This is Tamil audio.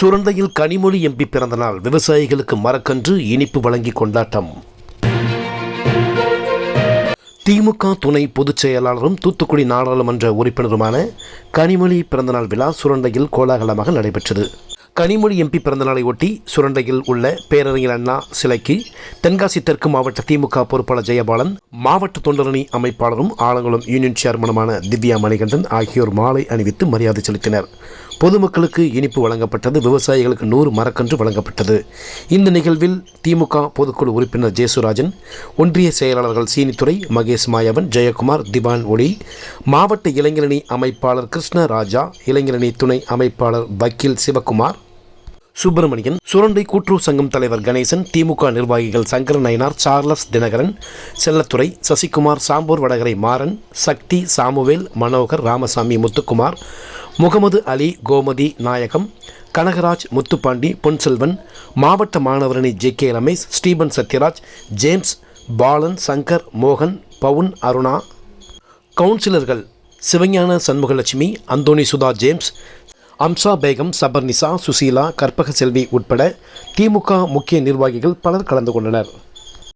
சுரண்டையில் கனிமொழி எம்பி பிறந்தநாள் விவசாயிகளுக்கு மரக்கன்று இனிப்பு வழங்கி கொண்டாட்டம். திமுக துணை பொதுச் செயலாளரும் தூத்துக்குடி நாடாளுமன்ற உறுப்பினருமான கனிமொழி பிறந்தநாள் விழா சுரண்டையில் கோலாகலமாக நடைபெற்றது. கனிமொழி எம்பி பிறந்தநாளை ஒட்டி சுரண்டையில் உள்ள பேரறிஞர் அண்ணா சிலைக்கு தென்காசி தெற்கு மாவட்ட திமுக பொறுப்பாளர் ஜெயபாலன் மாவட்ட தொண்டரணி அமைப்பாளரும் ஆலங்குளம் யூனியன் சேர்மனுமான திவ்யா மணிகண்டன் ஆகியோர் மாலை அணிவித்து மரியாதை செலுத்தினர். பொதுமக்களுக்கு இனிப்பு வழங்கப்பட்டது விவசாயிகளுக்கு நூறு மரக்கன்று வழங்கப்பட்டது. இந்த நிகழ்வில் திமுக பொதுக்குழு உறுப்பினர் ஜேசுராஜன் ஒன்றிய செயலாளர்கள் சீனித்துறை மகேஷ் மாயவன் ஜெயக்குமார் திவான் ஒளி மாவட்ட இளைஞரணி அமைப்பாளர் கிருஷ்ணராஜா இளைஞரணி துணை அமைப்பாளர் வக்கீல் சிவகுமார் சுப்பிரமணியன் சுரண்டை கூட்டுறவு சங்கம் தலைவர் கணேசன் திமுக நிர்வாகிகள் சங்கரன் நயனார் சார்லஸ் தினகரன் செல்லத்துறை சசிகுமார் சாம்பூர் வடகரை மாறன் சக்தி சாமுவேல் மனோகர் ராமசாமி முத்துக்குமார் முகமது அலி கோமதி நாயகம் கனகராஜ் முத்துப்பாண்டி பொன்செல்வன் மாவட்ட மாணவரணி J K Ramesh Stephen Sathyaraj James Balan Shankar மோகன் பவுன் அருணா. கவுன்சிலர்கள் சிவஞான சண்முகலட்சுமி அந்தோணி சுதா ஜேம்ஸ் அம்சா பேகம் சபர்னிசா சுசீலா கற்பக செல்வி உட்பட திமுக முக்கிய நிர்வாகிகள் பலர் கலந்து கொண்டனர்.